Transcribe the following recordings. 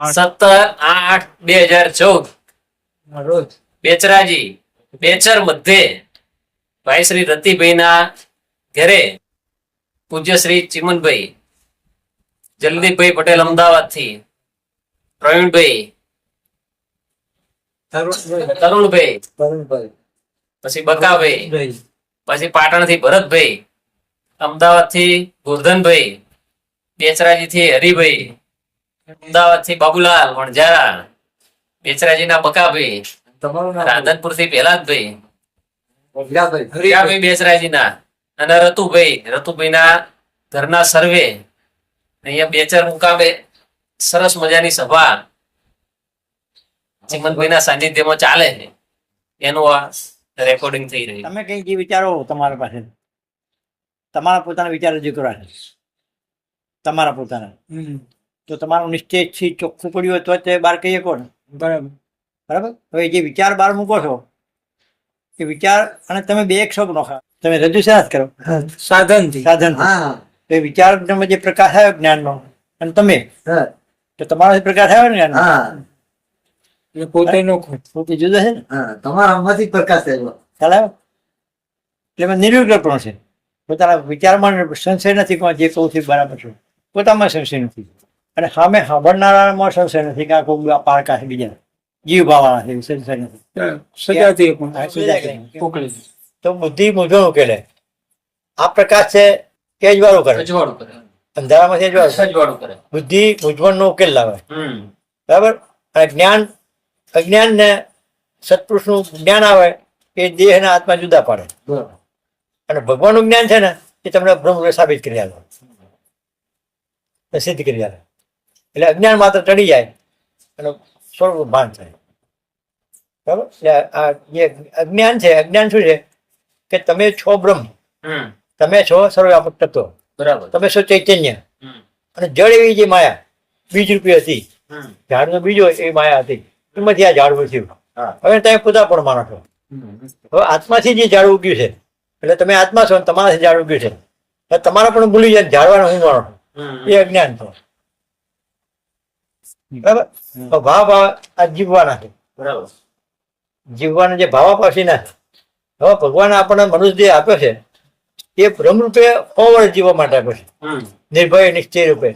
સત્તર આઠ બે હજાર ચૌદ. રોજ. બેચરાજી બેચર મધ્યે ભાઈ શ્રી રતિભાઈ ના ઘરે પૂજ્ય શ્રી ચિમનભાઈ જલદીપભાઈ પટેલ અમદાવાદથી પ્રવીણભાઈ તરુણભાઈ તરુણભાઈ. પછી બકાભાઈ પછી પાટણથી ભરતભાઈ અમદાવાદથી ગોરધનભાઈ બેચરાજી થી હરિભાઈ અમદાવાદથી બાબુલાલ વણઝારા બેચરાજી ના બકાભાઈ તમારું રાધનપુરથી પહેલાદભાઈ હરિયાભાઈ બેચરાજી ના અને રતુભાઈ રતુભાઈ ના ઘરના સર્વે. અહીંયા બેચર મુકામે સરસ મજાની સભા ચિમનભાઈ ના સાનિધ્યમાં ચાલે છે. એનું આ રેકોર્ડિંગ થઈ રહ્યું. તમે કઈ જે વિચારો તમારા પાસે? તમારા પોતાના વિચાર રજૂ કરવા છે તમારા પોતાના. તો તમારું નિશ્ચયથી ચોખ્ખું પડ્યું હોય તો જ તે બહાર કહીએ કોણ? બરાબર. બરાબર? હવે જે વિચાર બહાર મૂકો છો એ વિચાર અને તમે બે એક શબ્દ નોખા તમે રજૂ શા કરો. સાધનથી. સાધન તો એ વિચાર તમે જે પ્રકાશ આવ્યો જ્ઞાનનો અને તમે? હા. તો તમારો પ્રકાશ આવ્યો ને જ્ઞાન હા. એટલે પોતે નો પોતે જુદા છે ને? તમારામાંથી પ્રકાશ થયેલો ખ્યાલ આવ્યો. એટલે એમાં નિર્વિકલ્પ પણ છે. પોતાના વિચારમાં સંશય નથી કે જે કહું છું બરાબર છે. પોતામાં સંશય નથી. અને સામે સાંભળનારામાં સંશય નથી કે આ કોઈ પારકા છે બીજા જીવ ભાવાળા છે સંશય નથી તો બુદ્ધિ મૂંઝવણ ઉકેલે. આ પ્રકાશ છે તે જ કરે. રજવાડું કરે. અંધારામાંથી જ કરે. બુદ્ધિ મૂંઝવણનો ઉકેલ લાવે. હમ. બરાબર? અને જ્ઞાન અજ્ઞાન ને સત્પુરુષનું જ્ઞાન આવે એ દેહ ને આત્મા જુદા પાડે. અને અને ભગવાનનું જ્ઞાન છે ને એ તમને બ્રહ્મ સાબિત કરી આલો સિદ્ધ કરી આલે એટલે અજ્ઞાન માત્ર ચડી જાય અને સ્વરૂપ ભાન થાય. બરાબર? એટલે આ જે અજ્ઞાન છે અજ્ઞાન શું છે? કે તમે છો બ્રહ્મ. તમે છો સર્વવ્યાપક તત્વ. બરાબર. તમે છો ચૈતન્ય. અને જળ એવી જે માયા બીજ રૂપી હતી. ઝાડ ઝાડનો બીજો એ માયા હતી. એમાંથી આ ઝાડ ઉઠ્યું હવે તમે પોતા પણ માનો છો. હવે આત્માથી જે ઝાડ ઉગ્યું છે એટલે તમે આત્મા છો તમારાથી ઝાડ ઉગ્યું છે. તમારા પણ ભૂલી જાય ઝાડવાનું હું માનો એ અજ્ઞાન તો. બરાબર? હવે ભાવ ભાવ આ જીવવાના છે. બરાબર. જીવવાના જે ભાવાપાસીના છે હવે ભગવાન આપણને મનુષ્ય જે આપ્યો છે એ ભ્રમરૂપે રૂપે જીવવા માટે આપ્યો છે. નિર્ભય નિશ્ચય રૂપે.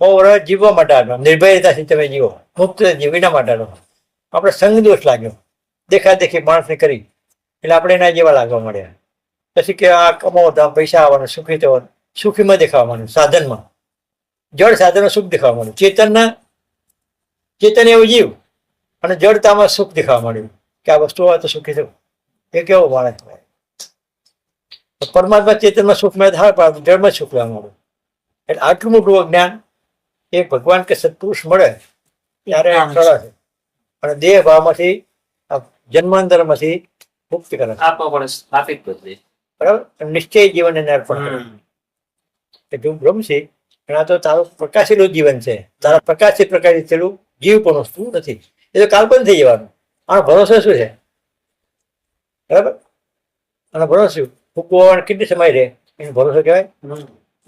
સો જીવવા માટે આપ્યો. નિર્ભયતાથી તમે જીવો. મુક્ત જીવીના માટે આપ્યો. આપણે સંઘ દોષ લાગ્યો. દેખા દેખી માણસને કરી. એટલે આપણે એના જેવા લાગવા મળ્યા પછી કે આ કમાવતા પૈસા આવવાનું સુખી થવાનું. સુખીમાં દેખાવાનું સાધનમાં. જળ સાધનો સુખ દેખાવા માંડ્યું ચેતનના ચેતન એવું જીવ અને જડતામાં સુખ દેખાવા માંડ્યું કે આ વસ્તુ હોય તો સુખી થવું. એ કેવો માણસ હોય? પરમાત્મા ચેતનમાં સુખ મેં થાય પણ જળમાં સુખ લેવા માંડ્યું એટલે આટલું મોટું જ્ઞાન એ ભગવાન કે સત્પુરુષ મળે ત્યારે સરળ છે. અને દેહ ભાવમાંથી જન્માંતરમાંથી મુક્તિ કરે બરાબર? નિશ્ચય જીવન એને અર્પણ કરે કે બ્રહ્મ છે આ તો તારું પ્રકાશેલું જીવન છે. તારા પ્રકાશથી પ્રકાશિત થયેલું જીવ પણ વસ્તુ નથી. એ તો કાલ્પનિક થઈ જવાનું. આનો ભરોસો શું છે? બરાબર? આનો ભરોસો શું? ફૂકવો કેટલી સમય રહે? એનો ભરોસો કહેવાય?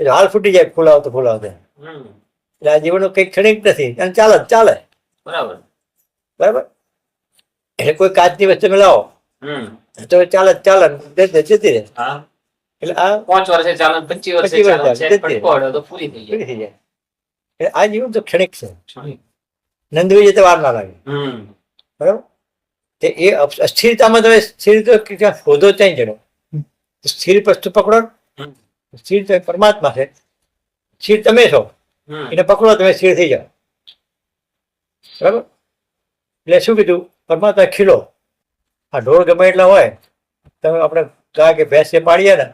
એ હાલ ફૂટી જાય ફૂલાવતો ફૂલાવતો એટલે આ જીવનનો કંઈક ક્ષણિક નથી. અને ચાલે ચાલે. બરાબર. બરાબર? એટલે કોઈ કાચની વસ્તુ તમે લાવો. તો ચાલે ચાલે જતી રહે, જતી રહે. હા. એટલે આ પાંચ વર્ષે ચાલે પચીસ વર્ષે ચાલે વર્ષે છે ચાલે. પણ પડે તો પૂરી થઈ જાય. થઈ જાય. એટલે આ જીવન તો ક્ષણિક છે. નંદવી જતે વાર ના લાગે બરાબર? તે એ અસ્થિરતામાં તમે સ્થિર તો ક્યાં શોધો ત્યાં જડો. સ્થિર વસ્તુ પકડો. સ્થિર તો પરમાત્મા છે. સ્થિર તમે છો. એને પકડો તમે સ્થિર થઈ જાઓ. બરાબર? એટલે શું કીધું? પરમાત્મા ખીલો. આ ઢોર ગમે એટલા હોય તમે આપણે ગાય કે ભેંસ પાડીએ ને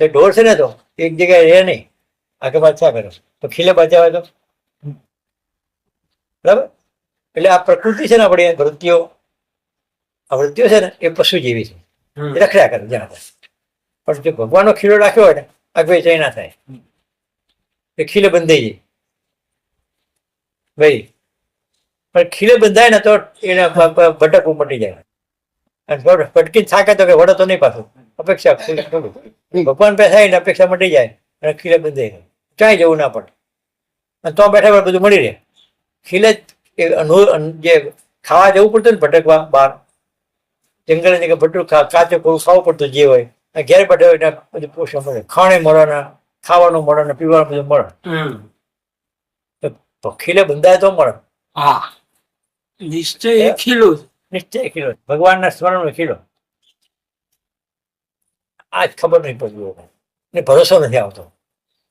તો ઢોર છે ને તો એક જગ્યાએ રહે નહીં. આગળ પાછા કરો તો ખીલે બચાવે તો. બરાબર? એટલે આ પ્રકૃતિ છે ને આપણી વૃત્તિઓ આ વૃત્તિઓ છે ને એ પશુ જેવી છે એ રખડ્યા કરે ત્યાં. પણ જો ભગવાનનો ખીલો રાખ્યો હોય ને આગળ ચઈ ના થાય. એ ખીલે બંધાઈ જાય. ભાઈ પણ ખીલે બંધાય ને તો એને ભટક ભટકવું મટી જાય. અને જો ભટકી થાકે તો કે વડો તો નહીં પાછું. અપેક્ષા ભગવાન પૈસા અપેક્ષા મટી જાય અને ખીલે બંધાઈ ક્યાંય જવું ના પડે. અને તો બેઠા બેઠા બધું મળી રહે. ખીલે એ જે ખાવા જવું પડતું ને ભટકવા બહાર. જંગલ જગ્યા ભટું ખા કાચું કોરું ખાવું પડતું જે હોય. અને ઘેર બેઠો હોય એટલે બધું પોષણ મળે. ખાણે મળે ખાવાનું મળે ને પીવાનું બધું મળે. તો ખીલે બંધાય તો મળે. હા. નિશ્ચય ખીલું. નિશ્ચય ખીલો ભગવાનના સ્મરણનો ખીલો આ જ ખબર નહીં પડતી. ને ભરોસો નથી આવતો.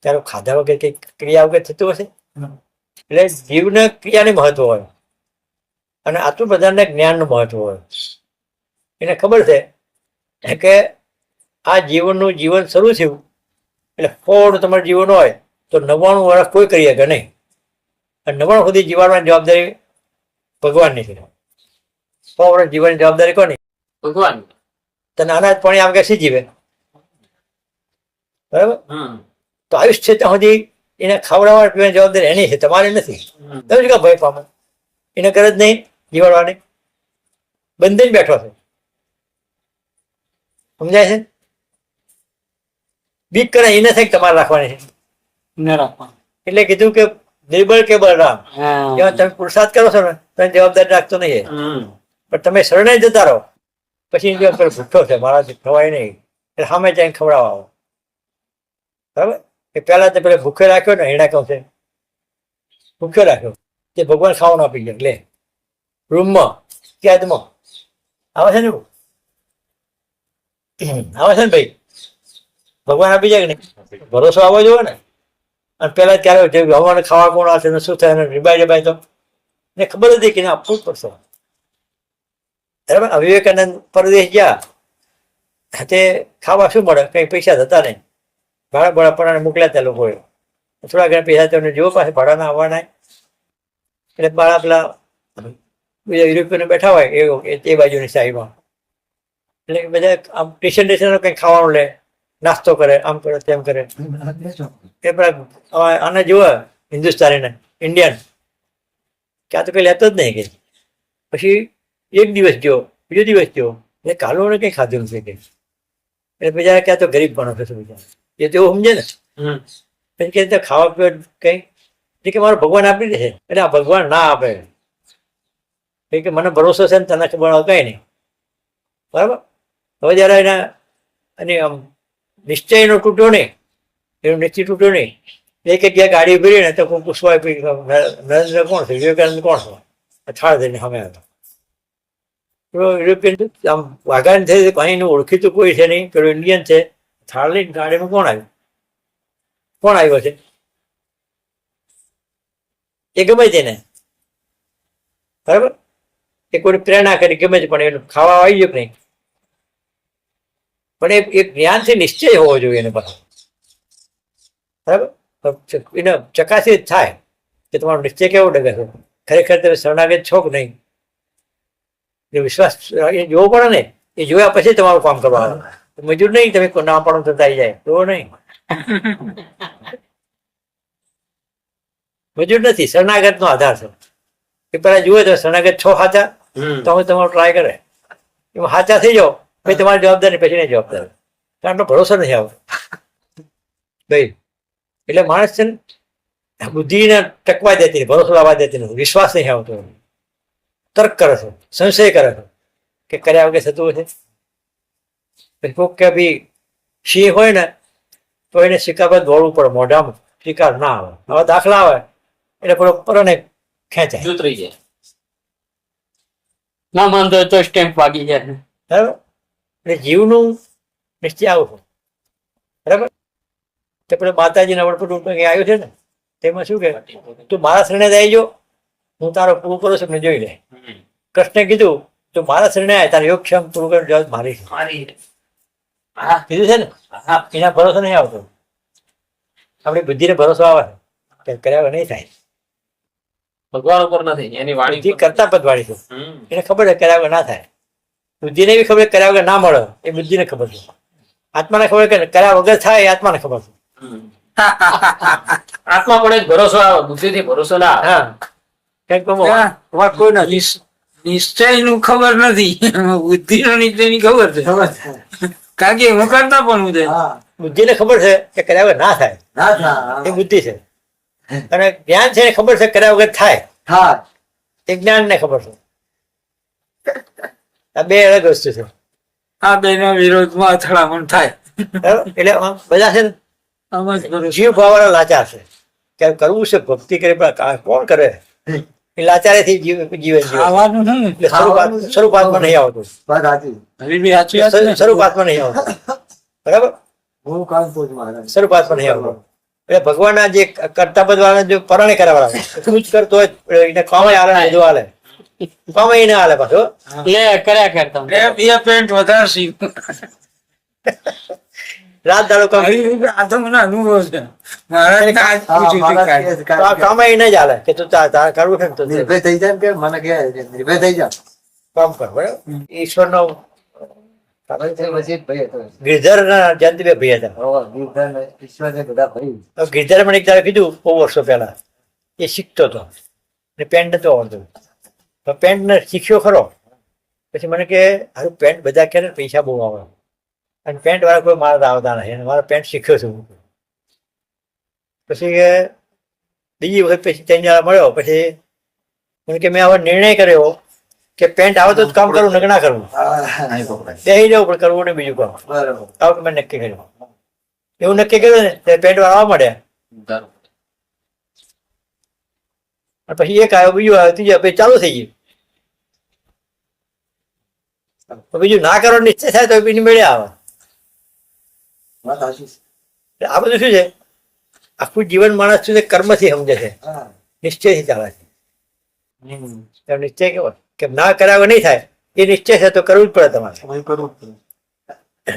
ત્યારે ખાધા વગર કઈ ક્રિયા વગર થતું હશે? એટલે જીવને ક્રિયાની મહત્વ હોય. અને આટલું બધાને જ્ઞાનનું મહત્વ હોય. એને ખબર છે કે આ જીવનનું જીવન શરૂ થયું. એટલે ફોડ તમારું જીવન હોય તો નવ્વાણું વર્ષ કોઈ કરી શકે નહીં. અને નવ્વાણું સુધી જીવવાની જવાબદારી ભગવાનની છે. વર્ષ જીવનની જવાબદારી કોની? ભગવાન. તને અનાજ પાણી આમ કે સી જીવે? બરાબર? તો આયુષ્ય ત્યાં સુધી એને ખવડાવવા પીવાની જવાબદારી એની છે તમારી નથી. તમે શું ભય પામો? એને કરે જ નહીં જીવાડવાની. બંધીને બેઠો છે. સમજાય છે? બીક કરે એને થઈ તમારે રાખવાની છે? એટલે કીધું કે નિર્બળ કે બળરામ જેવા તમે પુરુષાર્થ કરો છો ને તમે જવાબદારી રાખતો નહીં પણ તમે શરણે જતા રહો. પછી જો પેલો ભૂખ્યો છે મારાથી ખવાય નહીં. એટલે સામે જઈને ખવડાવવા આવો. બરાબર? એ પહેલા તો પેલા ભૂખ્યો રાખ્યો ને, હેડા કહું છે. ભૂખ્યો રાખ્યો. તે ભગવાન ખાવાનું આપી ગયા લે. રૂમમાં, કેદમાં. આવે છે ને આવે છે ને ભાઈ? ભગવાન આપી જાય કે નહીં? ભરોસો આવવો જોઈએ ને. અને પેલા ત્યારે જે હવાને ખાવા કોણ આવશે શું થાય એને રીબાઈ રીબાઈ તો. ને ખબર હતી કે આપવું જ પડશે. બરાબર? વિવેકાનંદ પરદેશ ગયા. તે ખાવા શું મળે? કંઈ પૈસા થતા નહીં. ભાડા ભાડા પડાને મોકલ્યા ત્યાં લોકોએ. થોડા ઘણા પૈસા તેમને જોવો પાસે ભાડાના આવવાના. એટલે બાળા પેલા બીજા યુરોપિયનો બેઠા હોય, એ એ બાજુની સાઈડમાં. એટલે બધા આમ ટેશન ટેશન કંઈ ખાવાનું લે, નાસ્તો કરે, આમ કરે, તેમ કરે. એ પેલા આને જુઓ, હિન્દુસ્તાનીને, ઇન્ડિયન. ક્યાં તો કંઈ લેતો જ નહીં કે. પછી એક દિવસ ગયો બીજો દિવસ ગયો. એટલે કાલુને કંઈ ખાધું નથી કે. એટલે બીજા ક્યાં તો ગરીબ પણ હશે બીજા. એ તો એવું સમજે ને. હમ. પછી કે ખાવા પીવા કંઈ? એટલે કે મારો ભગવાન આપી દે છે. એટલે આ ભગવાન ના આપે. કે મને ભરોસો છે ને તને ખબર કંઈ નહીં. બરાબર? હવે જ્યારે એના અને આમ નિશ્ચયનો તૂટ્યો નહીં એનો નિશ્ચય તૂટ્યો નહીં એક એક જગ્યાએ ગાડી ઊભી રહી ને તો કોઈ પૂછવા નરેન્દ્ર કોણ છે? વિવેકાનંદ કોણ છે? થાળ દઈને સામે આવ્યો. પેલો યુરોપિયન આમ વાઘાન થઈ કંઈનું ઓળખીતું કોઈ છે નહીં. પેલો ઇન્ડિયન છે થાળી ગાડીમાં કોણ આવ્યું? કોણ આવ્યો છે? એ ગમે તેને. બરાબર? એ કોઈ પ્રેરણા કરી, ગમે છે પણ એનું ખાવા આવી ગયું નહીં? પણ એ જ્ઞાનથી નિશ્ચય હોવો જોઈએ એને પાસે બરાબર? એને ચકાસી થાય કે તમારો નિશ્ચય કેવો ડગે છે? ખરેખર તમે શરણાગત છો કે નહીં? એ વિશ્વાસ એ જોવો પડે ને એ જોયા પછી તમારું કામ કરવાનું મજૂર નહીં તમે કોઈ ના પણ થતા આવી જાય. તો નહીં. મજૂર નથી શરણાગત નો આધાર છે. એ પેલા જુએ તો શરણાગત છો હમ. તો હવે તમારો ટ્રાય કરે. એમાં સાચા થઈ જાઓ. પછી તમારી જવાબદારી પછી નહીં જવાબદાર. કારણ કે ભરોસો નથી આવતો. ભાઈ એટલે માણસ છે ને બુદ્ધિને ટકવા દેતી ભરોસો લાવવા દેતી નથી. વિશ્વાસ નહીં આવતો. તર્ક કરે છે સંશય કરે છે કે કર્યા વગર થતું હશે પછી કોક કે ભી સિંહ હોય ને તો એને શિકાર પર દોડવું પડે મોઢામાં શિકાર ના આવે. હવે દાખલા આવે એટલે પેલો પરને ખેંચાય. ઉતરી જાય. ના માનતો હોય તો સ્ટેમ્પ વાગી જાય બરાબર? એટલે જીવનું નિશ્ચય આવું બરાબર? તો પેલા માતાજીના વડપટ આવ્યું છે ને? તેમાં શું કે તું મારા શરણે જ આવી જો હું તારો પૂરું કરું છું જોઈ લે. કૃષ્ણે કીધું તો મારા શરણે આવે તારે યોગક્ષમ પૂરું કરીને જવાબ મારી કીધું છે ને? એના ભરોસો નહીં આવતો. આપણી બુદ્ધિને ભરોસો આવે. કે કર્યા નહીં થાય. ભગવાન ઉપર નથી એની વાણી કરતા પદવાળી છે. એને ખબર છે કર્યા વગર ના થાય. બુદ્ધિને બી ખબર કર્યા વગર ના મળે. એ બુદ્ધિને ખબર છે. આત્માને ખબર કે કર્યા વગર થાય એ આત્માને ખબર છે. આત્મા પણ ભરોસો આવે બુદ્ધિથી ભરોસો ના કોઈ નથી. નિશ્ચયનું ખબર નથી. બુદ્ધિ નો નિશ્ચયની ખબર છે. કારણ કે હું કરતા પણ હું બુદ્ધિને ખબર છે કે કર્યા વગર ના થાય. એ બુદ્ધિ છે. અને જ્ઞાન છે ખબર છે કર્યા વગર થાય. હા. એ જ્ઞાન ને ખબર છે. આ બે અલગ વસ્તુ છે. આ બેના વિરોધમાં અથડામણ થાય. એટલે બધા છે ને જીવ ભાવવાળા લાચાર છે. કે કરવું છે ભક્તિ કરે પણ કોણ કરે? લાચારેથી જીવ જીવન જીવે. ખાવાનું છે ને સ્વરૂપાત સ્વરૂપાતમાં નહીં આવતું. વાત સાચી. સ્વરૂપાતમાં નહીં આવતું. બરાબર? હું કામ પૂછ મહારાજ નહીં આવતું. એટલે ભગવાનના જે કરતા વાળા જો પરણે કરાવવાળા તું જ કરતો હોય. એને કામે આલે ને જો આલે કામે એને આલે પાછો લે કર્યા કરતા બે બે પેન્ટ વધારે સીવું. રાત દાડો આ તો મને અનુભવ છે. મારા આજ હા, પૂછ્યું હતું મહારાજ કાંઈ. કહે છે, તો આ કામ કામે એને જ આલે કે તું તાર તાર કરવું કેમ તો નિર્ભય થઈ જાય કે મને કહે નિર્ભય થઈ જા. કામ કર બરાબર? ઈશ્વરનો ગીરધર મને એક તારે કીધું બહુ વર્ષો પહેલા એ શીખતો હતો. ને પેન્ટ નતો આવડતું તો પેન્ટ ને શીખ્યો ખરો. પછી મને કે હારું પેન્ટ બધા કે ને પૈસા બહુ આવે. અને પેન્ટ વાળા કોઈ મારા આવતા નથી અને મારો પેન્ટ શીખ્યો છું પછી કે બીજી વખત પછી ત્યાં મળ્યો. પછી મને કે મેં હવે નિર્ણય કર્યો કે પેન્ટ આવે તો જ કામ કરવું નક ના કરવું બેસી જવું પણ કરવું ને બીજું કામ. બરાબર. આવું મેં નક્કી કર્યું. એવું નક્કી કર્યું ને પેન્ટ વાળા આવવા મળ્યા પછી એક આવ્યો બીજો આવ્યો ત્રીજો પછી ચાલુ થઈ ગયું. બીજું ના કરવાનો નિશ્ચય થાય તો બીજું મેળે આવે. વાત સાચી છે. આ બધું શું છે? આખું જીવન માણસ શું છે? કર્મથી સમજે છે. નિશ્ચયથી ચાલે છે. નિશ્ચય કેવો? કે ના કરાવે નહીં થાય એ નિશ્ચય છે તો કરવું જ પડે તમારે. કરવું જ પડે.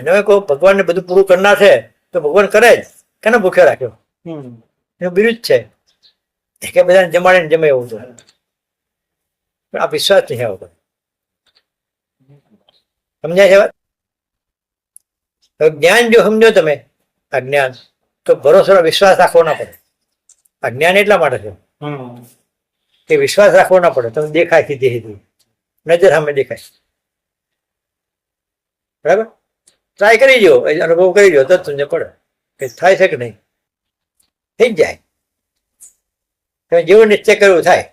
તમે કહો ભગવાનને બધું પૂરું કરનાર છે તો ભગવાન કરે જ. કેને ભૂખ્યો રાખ્યો? એ જ છે. કે બધાને જમાડે ને જમે એવું તો. પણ આ વિશ્વાસ નહીં આવતો સમજાય છે વાત? જ્ઞાન જો સમજો તમે અજ્ઞાન તો ભરોસો વિશ્વાસ રાખવો ના પડે. અજ્ઞાન એટલા માટે છે કે વિશ્વાસ રાખવો ના પડે. તમે દેખાય સીધી સીધી નજર સામે દેખાય. બરાબર? ટ્રાય કરી જો અનુભવ કરી જો તો તમને પડે. કે થાય છે કે નહીં? થઈ જાય. તમે જેવું નિશ્ચય કરવું થાય.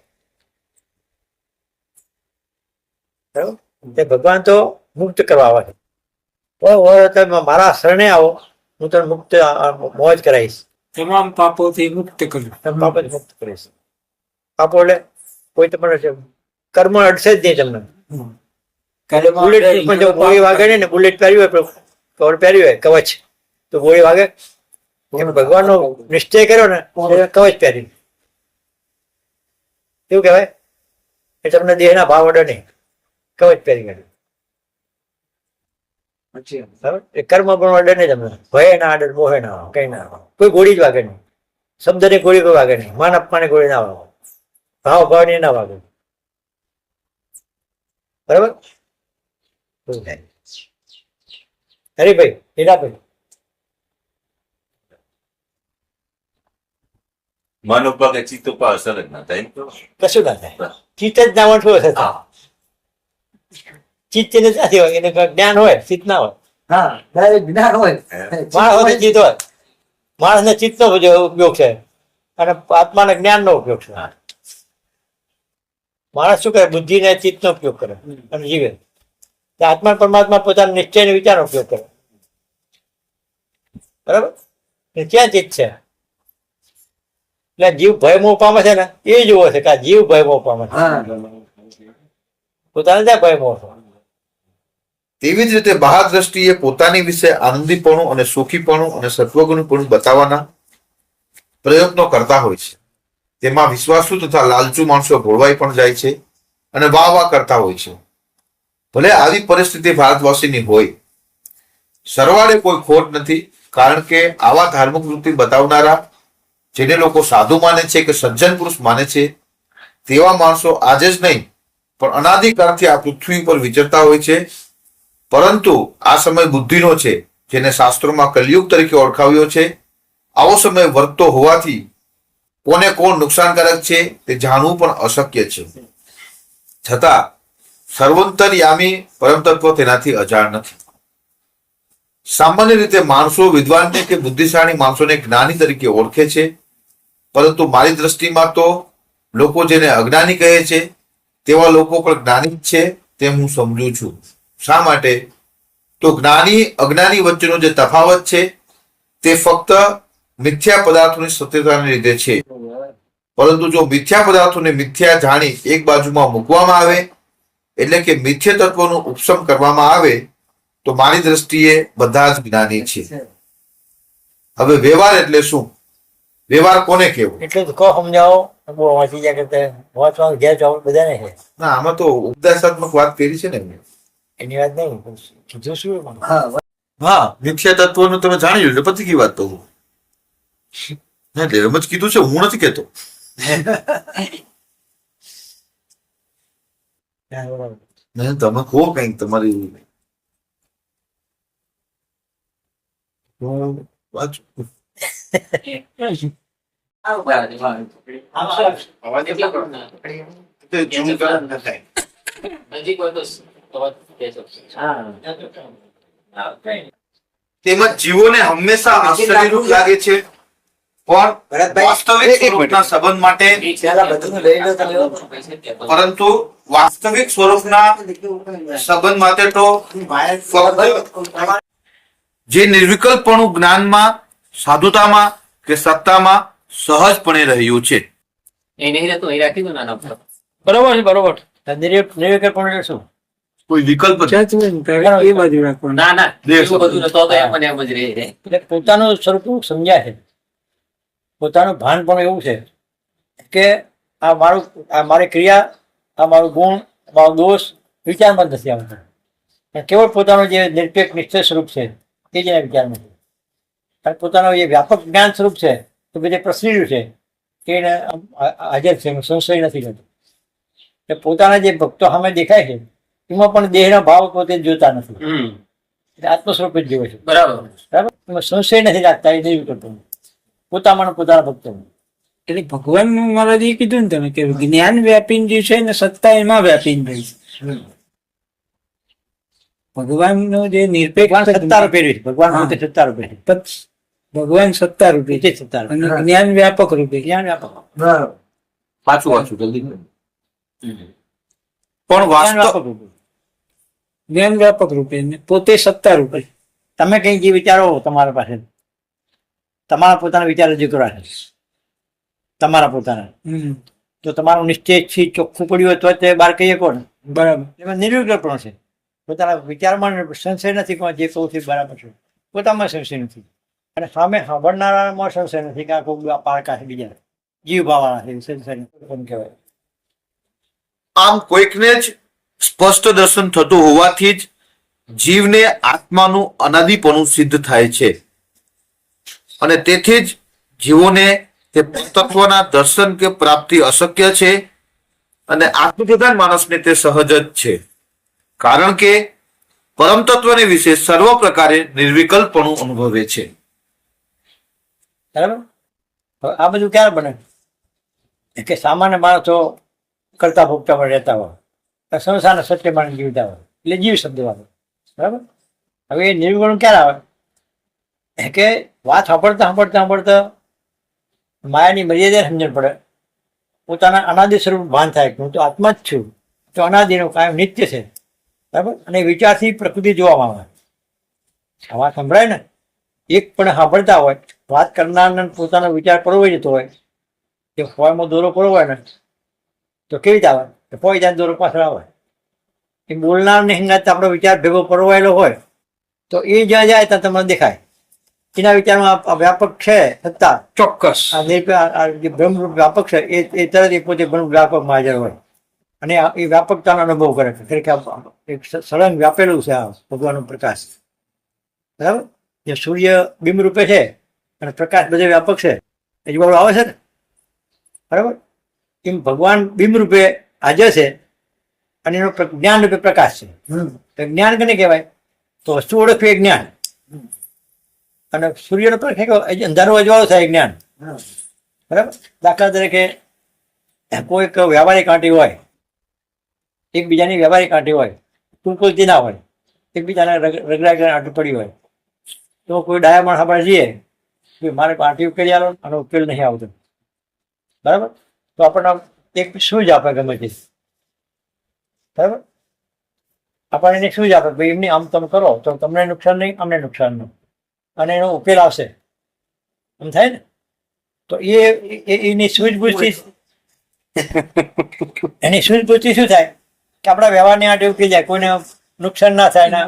બરાબર? ભગવાન તો મુક્ત કરવા આવે છે. ઓ, ઓ, તમે મારા શરણે આવો. હું તને મુક્ત મોજ કરાવીશ. તમામ પાપોથી મુક્ત કરું. તમે પાપ મુક્ત કરીશ પાપો એટલે કોઈ તમારે કર્મ અડશે જ નહીં તમને. બુલેટ પણ જો ગોળી વાગે ને બુલેટ પહેર્યું હોય કવર પહેર્યું હોય? કવચ. તો ગોળી વાગે. એમ ભગવાનનો નિશ્ચય કર્યો ને કવચ પહેર્યું એવું કહેવાય? એ તમને દેહના ભાવ અડે નહીં. કવચ પહેરી કાઢ્યું એ કર્મ પણ અડે નહીં તમે ભય ના અડે મોહે ના કઈ ના કોઈ ગોળી જ વાગે નહીં. શબ્દની ગોળી કોઈ વાગે નહીં. માન અપમાને ગોળી ના વાગે. ભાવ ભાવની ના વાગે. બરાબર? હરીભાઈ હીરાભાઈ. મન ઉપર કે ચિત્ત ઉપર અસર જ ના થાય. કશું ના થાય. ચિત્ત જ ના હોય શું થશે ચિત્ત ને નથી હોય એને જ્ઞાન હોય ચિત્ત ના હોય. હા ડાયરેક્ટ જ્ઞાન હોય. માણસ ને ચિત્ત હોય. માણસને ચિત્તનો ઉપયોગ છે. અને આત્માને જ્ઞાનનો ઉપયોગ છે. માણસ શું કરે? બુદ્ધિને ચિત્તનો ઉપયોગ કરે. અને જીવે. આત્મા પરમાત્મા પોતાના નિશ્ચય અને વિચારનો ઉપયોગ કરે. બરાબર? ક્યાં ચિત્ત છે? એટલે જીવ ભય મોહ પામે છે ને એ જોવો છે કે આ જીવ ભય મોહ પામે છે પોતાને ત્યાં ભય મોહ છે તેવી જ રીતે બહાર દ્રષ્ટિએ પોતાની વિશે આનંદીપણું અને સુખીપણું અને સત્વગુણપણું બતાવવાના પ્રયત્નો કરતા હોય છે. તેમાં વિશ્વાસુ તથા લાલચુ માણસો ભોળવાઈ પણ જાય છે અને વાહ વાહ કરતા હોય છે. ભલે આવી પરિસ્થિતિ ભારતવાસીની હોય. સરવાળે કોઈ ખોટ નથી, કારણ કે આવા ધાર્મિક વૃત્તિ બતાવનારા જેને લોકો સાધુ માને છે કે સજ્જન પુરુષ માને છે, તેવા માણસો આજે જ નહીં, પણ અનાદિકાળથી આ પૃથ્વી પર વિચરતા હોય છે પરંતુ આ સમય બુદ્ધિનો છે, જેને શાસ્ત્રોમાં કલયુગ તરીકે ઓળખાવ્યો છે. આવો સમય વર્તતો હોવાથી કોને કોણ નુકસાનકારક છે તે જાણવું પણ અશક્ય છે. છતાં, સર્વંતરયામી પરમ તત્વ તેનાથી અજાણ નથી. સામાન્ય રીતે માણસો વિદ્વાનને કે બુદ્ધિશાળી માણસોને જ્ઞાની તરીકે ઓળખે છે, પરંતુ મારી દ્રષ્ટિમાં તો લોકો જેને અજ્ઞાની કહે છે, તેવા લોકો પણ જ્ઞાની છે, તેમ હું સમજુ છું. શા માટે? તો જ્ઞાની અજ્ઞાની વચ્ચેનો જે તફાવત છે તે ફક્ત મિથ્યા પદાર્થોની સત્યતાને લીધે છે. પરંતુ જો મિથ્યા પદાર્થોને મિથ્યા જાણી એક બાજુમાં મૂકવામાં આવે એટલે કે મિથ્ય તત્વનું ઉપશમ કરવામાં આવે તો મારી દ્રષ્ટિએ બધા જ જ્ઞાની છે. હવે વ્યવહાર એટલે શું? વ્યવહાર કોને કેવો એટલે તો કહો સમજાવો. વાંચી જાય કે વાંચવાનું જવાનું બધાને છે. ના આમાં તો ઉપદેશાત્મક વાત કરી છે ને એમને. એની વાત નહીં પણ કીધું શું હા હા મિથ્યા તત્વનું તમે જાણી લો એટલે પછી કી વાત તો ના એટલે એમ જ કીધું છે હું નથી હા. નહીં તમે કહો કંઈક તમારી હું વાંચું. તેમજ જીવોને હંમેશા આશ્ચર્યરૂપ લાગે છે. પણ વાસ્તવિક સંબંધ માટે પરંતુ વાસ્તવિક સ્વરૂપના સંબંધ માટે તો જે નિર્વિકલ્પણું જ્ઞાનમાં સાધુતામાં કે સત્તામાં સહજપણે રહ્યું છે. એ નહીં રહેતું એ રાખી દો નાના બરોબર છે બરોબર. નિર્વિકલ્પણ એટલે શું? કોઈ વિકલ્પ જ એ બાજુ રાખવાનું. ના ના એવું બધું તો એમ ને એમ જ રહે એટલે પોતાનું સ્વરૂપ સમજ્યા છે. પોતાનું ભાન પણ એવું છે કે આ મારું આ મારી ક્રિયા આ મારું ગુણ મારો દોષ વિચારમાં નથી આવતો. પણ કેવળ પોતાનું જે નિરપેક્ષ નિશ્ચય સ્વરૂપ છે એ જ એના વિચારમાં છે. અને પોતાનું જે વ્યાપક જ્ઞાન સ્વરૂપ છે તો બધે પ્રસરી છે કે એને હાજર છે સંશય નથી જતો એટલે પોતાના જે ભક્તો સામે દેખાય છે એમાં પણ દેહના ભાવ પોતે જોતા નથી. હમ. એટલે આત્મ સ્વરૂપ જ જીવે છે. બરાબર. બરાબર? એમાં સંશય નથી રાખતા એ નહીં કરતો પોતામાં ને પોતાના ભક્તો એટલે ભગવાનનું મહારાજ એ કીધું ને તમે કે જ્ઞાન વ્યાપીને જે છે ને સત્તા એમાં વ્યાપીને રહી છે. ભગવાનનો જે ભગવાન નિરપેક્ષ સત્તા રૂપે છે. ભગવાન. પોતે સત્તા રૂપે છે. ભગવાન સત્તા રૂપે છે. સત્તા રૂપે. અને જ્ઞાન વ્યાપક રૂપે જ્ઞાન વ્યાપક. બરાબર. પાછું વાંચું જલ્દી. પણ વાસ્તવ વ્યાપક રૂપે. જ્ઞાન વ્યાપક રૂપે પોતે સત્તા રૂપે. તમે કઈ જે વિચારો તમારા પાસે તમારા પોતાના વિચાર રજૂ કરવા તમારા પોતાના. તો તમારું નિશ્ચય છે ચોખ્ખું પડ્યું હોય તો તે બહાર કહીએ કોણ? બરાબર. એમાં નિર્વિકલ્પણ છે. પોતાના વિચારમાં સંશય નથી કોણ જે કહું છું બરાબર છે. પોતામાં સંશય નથી. અને સામે સાંભળનારામાં સંશય નથી કે આ કોઈ પારકા છે બીજા. જીવ ભાવવાળા છે સંશય કોણ કહેવાય? આમ કોઈકને જ સ્પષ્ટ દર્શન થતું હોવાથી જ જીવને આત્માનું અનાદિપણું સિદ્ધ થાય છે. અને તેથી જ જીવોને તે તત્વના દર્શન કે પ્રાપ્તિ અશક્ય છે અને આત્મપ્રધાન માણસને તે સહજ જ છે. કારણ કે પરમ તત્વને વિશે સર્વ પ્રકારે નિર્વિકલ્પણું અનુભવે છે. બરાબર? આ બધું ક્યારે બને? કે સામાન્ય માણસો કરતા ભોગતા રહેતા હોય. સંસારના સત્ય માણસ જીવતા હોય. એટલે જીવ શબ્દ વાળો બરાબર? હવે એ નિર્ગુણ ક્યારે આવે? કે વાત સાંભળતા સાંભળતા સાંભળતા માયાની મર્યાદા સમજણ પડે. પોતાના અનાદિ સ્વરૂપ ભાન થાય હું તો આત્મા જ છું. તો અનાદિનો કાયમ નિત્ય છે. બરાબર? અને વિચારથી પ્રકૃતિ જોવામાં આવે વાત સંભળાય ને? એક પણ સાંભળતા હોય, વાત કરનારને પોતાનો વિચાર પરવાઈ જતો હોય, કે ફોયમાં દોરો પરવાય ને, તો કેવી રીતે આવે? તો કોઈ ત્યાં દોરો પાછળ આવે. એ બોલનારની હંગાત આપણો વિચાર ભેગો પરવાયેલો હોય તો એ જ્યાં જાય ત્યાં તમને દેખાય. એના વિચારમાં વ્યાપક છે સત્તા. ચોક્કસ. જે બ્રહ્મ વ્યાપક છે એ એ તરત એ પોતે બ્રહ્મ વ્યાપકમાં હાજર હોય. અને આ- એ વ્યાપકતાનો અનુભવ કરે છે. કે એક સળંગ વ્યાપેલું છે આ ભગવાનનો પ્રકાશ. બરાબર? જે સૂર્ય બિંબ રૂપે છે અને પ્રકાશ બધે વ્યાપક છે. એ જોવાનું આવે છે ને? બરાબર? એમ ભગવાન બિંબ રૂપે હાજર છે અને એનો જ્ઞાન રૂપે પ્રકાશ છે. તો જ્ઞાન કને કહેવાય? તો વસ્તુ ઓળખવી એ જ્ઞાન. અને સૂર્યનો પ્રકાશ અંધારો અજવાળો થાય જ્ઞાન. બરાબર? દાખલા તરીકે કોઈક વ્યવહારિક આંટી હોય એકબીજાની વ્યવહારિક આંટી હોય કુલકુલતી ના હોય એકબીજાને રગ- રગડા આંટી પડી હોય તો કોઈ ડાયા માણસ આપણે જઈએ કે મારે આંટી ઉકેલી આલો આનો ઉકેલ નહીં આવતો. બરાબર? તો આપણને એક શું જ આપે ગમે તે. બરાબર? આપણે એને શું જ આપે? ભાઈ એમની આમ તમે કરો તો તમને નુકસાન નહીં અમને નુકસાન નહીં અને એનો ઉકેલ આવશે. એમ થાય ને? તો એ એની સૂઝબૂઝથી એની સૂઝબૂઝથી શું થાય? કે આપણા વ્યવહારની આટે ઉકેલ જાય કોઈને નુકસાન ના થાય ને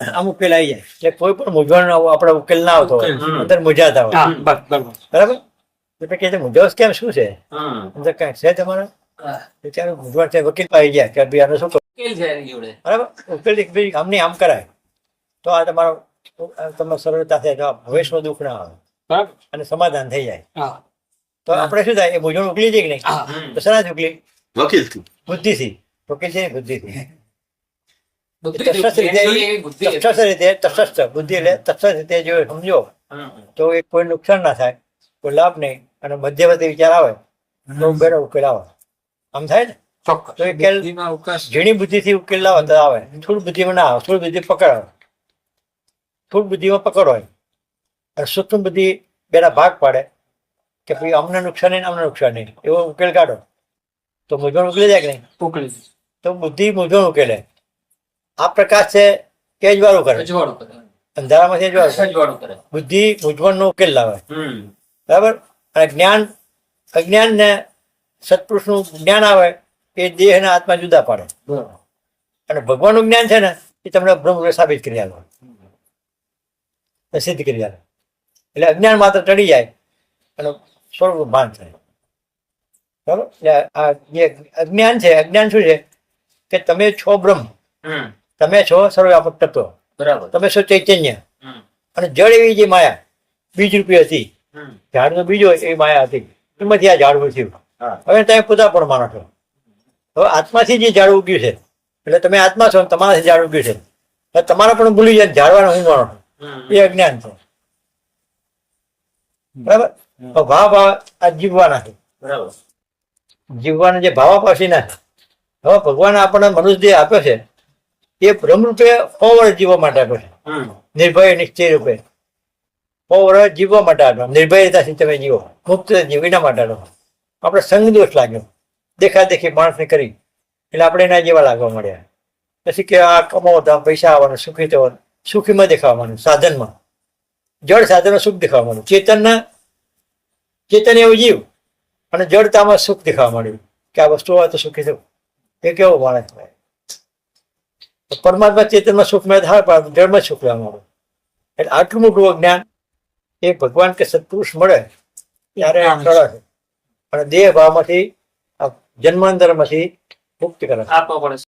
આમ ઉકેલ આવી જાય. એટલે કોઈ પણ મૂંઝવણ આપણે ઉકેલ ના આવતો. અંદર મૂંઝાતા હોય. બરાબર? એટલે કે મૂંઝવશ કેમ? શું છે? અંદર કાંઈ છે તમારા? ત્યારે મૂંઝવણ છે વકીલ પાસે ગયા કે ભાઈ આને શું કરું? છે એની જોડે. બરાબર? ઉકેલ ભાઈ આમની આમ કરાય. તો આ તમારો આ તમારે સરળતા ભવિષ્યમાં દુઃખ ના આવે. બરાબર. અને સમાધાન થઈ જાય. તો આપણે શું થાય? એ મૂંઝવણ ઉકલી જાય કે નહીં? તો સરસ ઉકલી. વકીલથી. બુદ્ધિથી. વકીલ છે બુદ્ધિથી. બુદ્ધિ તટસ્થ રીતે બુદ્ધિ. તટસ્થ રીતે બુદ્ધિ એટલે તટસ્થ રીતે જો સમજો તો એ કોઈ નુકસાન ના થાય કોઈ લાભ નહીં. અને મધ્યવર્તી વિચાર આવે તો બેનો ઉકેલ આવે. આમ થાય ને? ચોક્કસ. તો ઉકેલ ઝીણી બુદ્ધિથી ઉકેલ લાવે તો આવે. થોડી બુદ્ધિમાં ના આવે થોડી બુદ્ધિ પકડ આવે થોડી બુદ્ધિમાં પકડ હોય અને સૂક્ષ્મ બુદ્ધિ બેના ભાગ પાડે કે ભાઈ અમને નુકસાન નહીં અમને નુકસાન નહીં. એવો ઉકેલ કાઢો. તો મૂંઝવણ ઉકેલી જાય કે નહીં? ઉકેલી તો બુદ્ધિ મૂંઝવણ ઉકેલે. આ પ્રકાશ છે કે અજવાળું કરે? અંધારામાંથી. અજવાળું કરે? બુદ્ધિ મૂંઝવણનો ઉકેલ લાવે. બરાબર? અને જ્ઞાન અજ્ઞાન ને સત્પુરુષનું જ્ઞાન આવે એ દેહ અને આત્મા જુદા પાડે. અને ભગવાનનું જ્ઞાન છે ને એ તમને બ્રહ્મ સાબિત કરી આલો. સિદ્ધ કરી આલો. એટલે અજ્ઞાન માત્ર ચડી જાય અને સ્વરૂપ ભાન થાય. બરાબર? એટલે આ જે અજ્ઞાન છે અજ્ઞાન શું છે? કે તમે છો બ્રહ્મ. તમે છો સર્વવ્યાપક તત્વ. બરાબર. તમે છો ચૈતન્ય. અને જળ એવી જે માયા બીજ રૂપી હતી ઝાડનો બીજો એ માયા હતી. એમાંથી આ ઝાડ ઉઠ્યું હવે તમે પોતા પણ માનો છો. હવે આત્માથી જે ઝાડ ઉગ્યું છે એટલે તમે આત્મા છો તમારાથી ઝાડ ઉગ્યું છે. તમારા પણ ભૂલી જાય ઝાડવાનો હું માનો છું? એ અજ્ઞાન છે. બરાબર? ભાવ ભાવ આ જીવવાના છે. બરાબર. જીવવાના જે ભાવાપાસીના છે. હવે ભગવાન આપણને મનુષ્ય દેહ આપ્યો છે એ ભ્રમરૂપે વર્ષ જીવવા માટે આપ્યો છે. નિર્ભય નિશ્ચય રૂપે. વર્ષ જીવવા માટે આપ્યો નિર્ભયતાથી તમે જીવો, મુક્ત જીવીના માટે આપ્યો આપણે સંઘ દોષ લાગ્યો. દેખા દેખી માણસને કરી. એટલે આપણે એના જેવા લાગવા મળ્યા પછી કે આ કમાવો તો પૈસા આવવાનું, સુખી થવાનું સુખીમાં દેખાવાનું સાધનમાં. જળ સાધનો સુખ દેખાવા મળ્યું ચેતનના, ચેતન એવું જીવ. અને જડતામાં સુખ દેખાવા માંડ્યું. કે આ વસ્તુ હોય તો સુખી થવું. એ કેવો માણસ પરમાત્મા ચેતનમાં સુખ મેં થાય પણ જળમાં સુખ લેવા માંડો એટલે આટલું મોટું અજ્ઞાન એ ભગવાન કે સત્પુરુષ મળે ત્યારે સરળ છે. અને દેહ ભાવમાંથી જન્માંતરમાંથી મુક્તિ કરે આપવો પડે